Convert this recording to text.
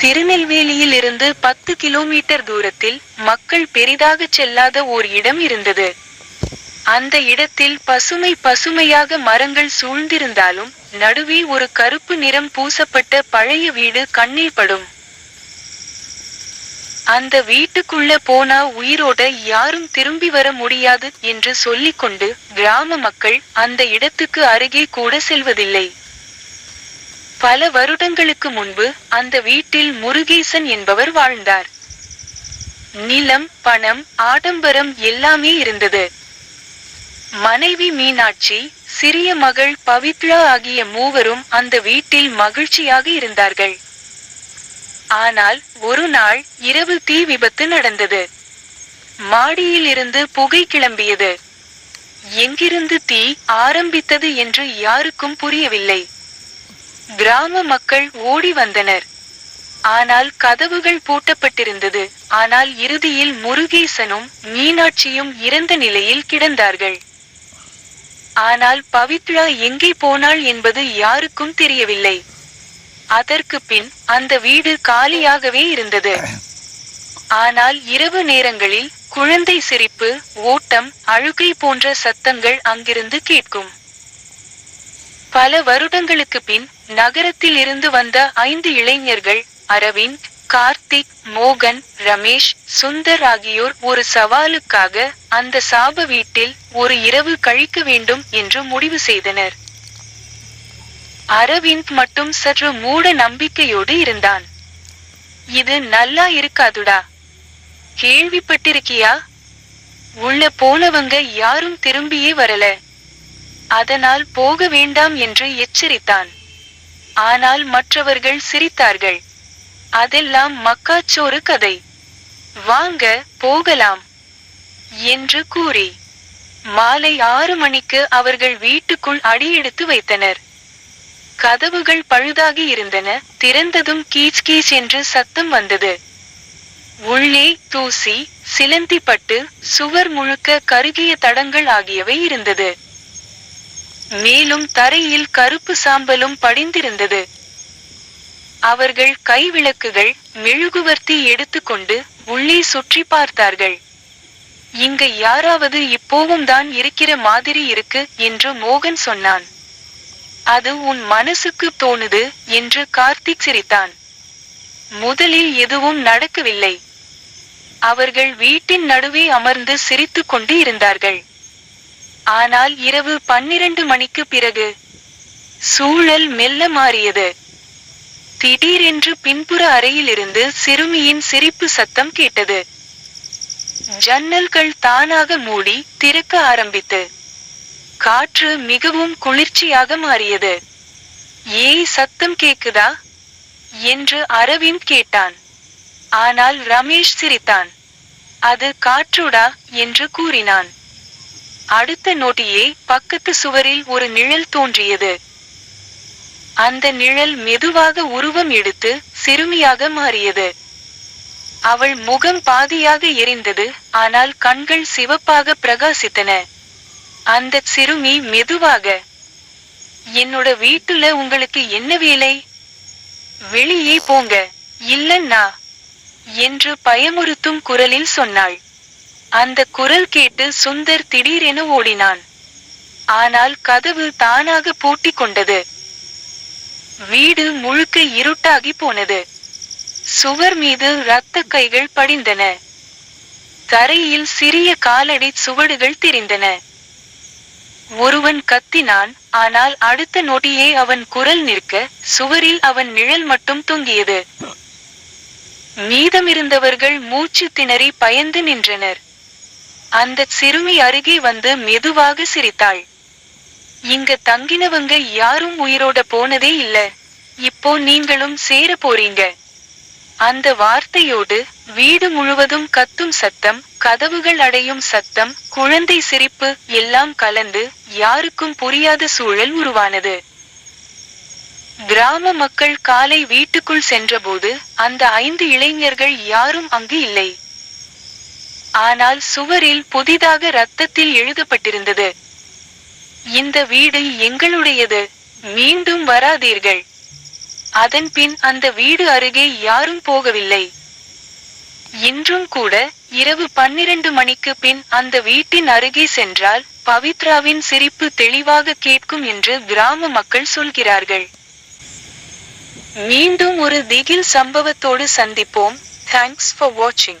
திருநெல்வேலியில் இருந்து பத்து கிலோமீட்டர் தூரத்தில் மக்கள் பெரிதாக செல்லாத ஓர் இடம் இருந்தது. அந்த இடத்தில் பசுமை பசுமையாக மரங்கள் சூழ்ந்திருந்தாலும் நடுவே ஒரு கருப்பு நிறம் பூசப்பட்ட பழைய வீடு கண்ணில் படும். அந்த வீட்டுக்குள்ள போனா உயிரோட யாரும் திரும்பி வர முடியாது என்று சொல்லிக்கொண்டு கிராம மக்கள் அந்த இடத்துக்கு அருகே கூட செல்வதில்லை. பல வருடங்களுக்கு முன்பு அந்த வீட்டில் முருகேசன் என்பவர் வாழ்ந்தார். நிலம் பணம் ஆடம்பரம் எல்லாமே இருந்தது. மனைவி மீனாட்சி சிறிய மகள் பவித்ரா ஆகிய மூவரும் அந்த வீட்டில் மகிழ்ச்சியாக இருந்தார்கள். ஆனால் ஒரு நாள் இரவு தீ விபத்து நடந்தது. மாடியில் இருந்து புகை கிளம்பியது. எங்கிருந்து தீ ஆரம்பித்தது என்று யாருக்கும் புரியவில்லை. கிராம மக்கள் ஓடி வந்தனர். ஆனால் கதவுகள் பூட்டப்பட்டிருந்தது. ஆனால் இறுதியில் முருகேசனும் மீனாட்சியும் இறந்த நிலையில் கிடந்தார்கள். ஆனால் பவித்ரா எங்கே போனாள் என்பது யாருக்கும் தெரியவில்லை. அதற்கு பின் அந்த வீடு காலியாகவே இருந்தது. ஆனால் இரவு நேரங்களில் குழந்தை சிரிப்பு ஓட்டம் அழுகை போன்ற சத்தங்கள் அங்கிருந்து கேட்கும். பல வருடங்களுக்கு பின் நகரத்தில் இருந்து வந்த ஐந்து இளைஞர்கள் அரவிந்த் கார்த்திக் மோகன் ரமேஷ் சுந்தர் ஆகியோர் ஒரு சவாலுக்காக அந்த சாப வீட்டில் ஒரு இரவு கழிக்க வேண்டும் என்று முடிவு செய்தனர். அரவிந்த் மட்டும் சற்று மூட நம்பிக்கையோடு இருந்தான். இது நல்லா இருக்காதுடா. கேள்விப்பட்டிருக்கியா? உள்ள போனவங்க யாரும் திரும்பியே வரல. அதனால் போக வேண்டாம் என்று எச்சரித்தான். ஆனால் மற்றவர்கள் சிரித்தார்கள். அதெல்லாம் மக்காச்சோறு கதை. வாங்க போகலாம் என்று கூறி மாலை ஆறு மணிக்கு அவர்கள் வீட்டுக்குள் அடியெடுத்து வைத்தனர். கதவுகள் பழுதாகி இருந்தன திறந்ததும் கீச் கீச் என்று சத்தம் வந்தது. உள்ளே தூசி சிலந்தி பட்டு சுவர் முழுக்க கருகிய தடங்கள் ஆகியவை இருந்தது. மேலும் தரையில் கருப்பு சாம்பலும் படிந்திருந்தது. அவர்கள் கைவிளக்குகள் மெழுகுவர்த்தி எடுத்துக்கொண்டு உள்ளே சுற்றி பார்த்தார்கள். இங்க யாராவது இப்போவும் தான் இருக்கிற மாதிரி இருக்கு என்று மோகன் சொன்னான். அது உன் மனசுக்கு தோணுது என்று கார்த்திக் சிரித்தான். முதலில் எதுவும் நடக்கவில்லை. அவர்கள் வீட்டின் நடுவே அமர்ந்து சிரித்துக் கொண்டு இருந்தார்கள். ஆனால் இரவு பன்னிரண்டு மணிக்கு பிறகு சூழல் மெல்ல மாறியது. திடீரென்று பின்புற அறையிலிருந்து சிறுமியின் சிரிப்பு சத்தம் கேட்டது. ஜன்னல்கள் தானாக மூடி திறக்க ஆரம்பித்து காற்று மிகவும் குளிர்ச்சியாக மாறியது. ஏய் சத்தம் கேக்குதா? என்று அரவிந்த் கேட்டான். ஆனால் ரமேஷ் சிரித்தான். அது காற்றுடா? என்று கூறினான். அடுத்த நொடியே பக்கத்து சுவரில் ஒரு நிழல் தோன்றியது. அந்த நிழல் மெதுவாக உருவம் எடுத்து சிறுமியாக மாறியது. அவள் முகம் பாதியாக எரிந்தது ஆனால் கண்கள் சிவப்பாக பிரகாசித்தன. அந்த சிறுமி மெதுவாக என்னோட வீட்டுல உங்களுக்கு என்ன வேலை? வெளியே போங்க இல்லன்னா என்று பயமுறுத்தும் குரலில் சொன்னாள். அந்த குரல் கேட்டு சுந்தர் திடீரென ஓடினான். ஆனால் கதவு தானாக பூட்டிக் கொண்டது. வீடு முழுக்க இருட்டாகி போனது. சுவர் மீது இரத்த கைகள் படிந்தன. தரையில் சிறிய காலடி சுவடுகள் தெரிந்தன. ஒருவன் கத்தினான் ஆனால் அடுத்த நொடியே அவன் குரல் நிற்க சுவரில் அவன் நிழல் மட்டும் தொங்கியது. மீதமிருந்தவர்கள் மூச்சு திணறி பயந்து நின்றனர். அந்த சிறுமி அருகே வந்து மெதுவாக சிரித்தாள். இங்க தங்கினவங்க யாரும் உயிரோட போனதே இல்ல. இப்போ நீங்களும் சேர போறீங்க. அந்த வார்த்தையோடு வீடு முழுவதும் கத்தும் சத்தம் கதவுகள் அடையும் சத்தம் குழந்தை சிரிப்பு எல்லாம் கலந்து யாருக்கும் புரியாத சூழல் உருவானது. கிராம மக்கள் காலை வீட்டுக்குள் சென்றபோது அந்த ஐந்து இளைஞர்கள் யாரும் அங்கு இல்லை. ஆனால் சுவரில் புதிதாக ரத்தத்தில் எழுதப்பட்டிருந்தது. இந்த வீடு எங்களுடையது மீண்டும் வராதீர்கள். அதன்பின் அந்த வீடு அருகே யாரும் போகவில்லை. இன்றும் கூட இரவு பன்னிரண்டு மணிக்கு பின் அந்த வீட்டின் அருகே சென்றால் பவித்ராவின் சிரிப்பு தெளிவாக கேட்கும் என்று கிராம மக்கள் சொல்கிறார்கள். மீண்டும் ஒரு திகில் சம்பவத்தோடு சந்திப்போம். தேங்க்ஸ் ஃபார் வாட்சிங்